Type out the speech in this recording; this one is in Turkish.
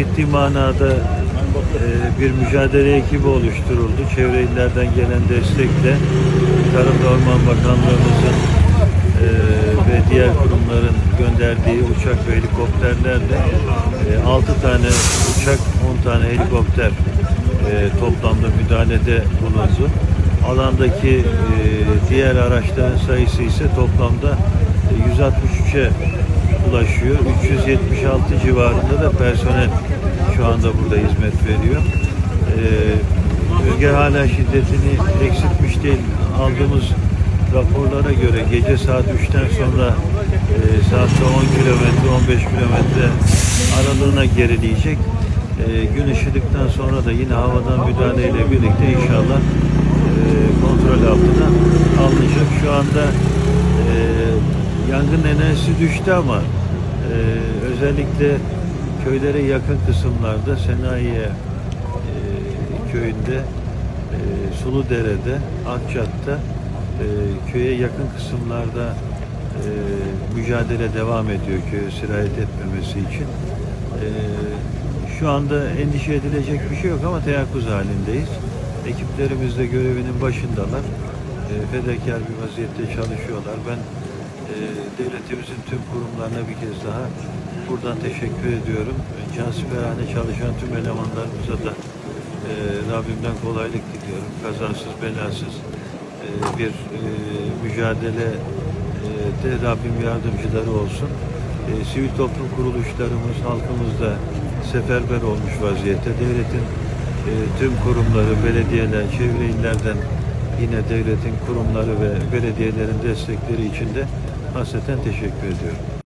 ciddi manada e, bir mücadele ekibi oluşturuldu. Çevre illerden gelen destekle Tarım ve Orman Bakanlığımızın e, ve diğer kurumların gönderdiği uçak ve helikopterlerle 6 tane uçak, 10 tane helikopter e, toplamda müdahalede bulundu. Alandaki e, diğer araçların sayısı ise toplamda e, 163'e ulaşıyor. 376 civarında da personel şu anda burada hizmet veriyor. Rüzgar hala şiddetini eksiltmiş değil. Aldığımız raporlara göre gece saat 3'ten sonra e, saatte 10 kilometre, 15 kilometre aralığına gerileyecek. E, gün ışıdıktan sonra da yine havadan müdahaleyle birlikte inşallah e, kontrol altına alınacak. Şu anda yangın enerjisi düştü ama e, özellikle köylere yakın kısımlarda Senayiye e, köyünde e, Suludere'de, Akçat'ta e, köye yakın kısımlarda e, mücadele devam ediyor köye sirayet etmemesi için. E, şu anda endişe edilecek bir şey yok ama teyakkuz halindeyiz. Ekiplerimiz de görevinin başındalar. E, fedakar bir vaziyette çalışıyorlar. Ben e, devletimizin tüm kurumlarına bir kez daha buradan teşekkür ediyorum. Cansiperhane çalışan tüm elemanlarımıza da e, Rabbimden kolaylık diliyorum. Kazasız belasız e, bir e, mücadele e, de Rabbim yardımcıları olsun. E, sivil toplum kuruluşlarımız, halkımız da seferber olmuş vaziyette. Devletin e, tüm kurumları, belediyeler, çevre illerden yine devletin kurumları ve belediyelerin destekleri için de hasreten teşekkür ediyorum.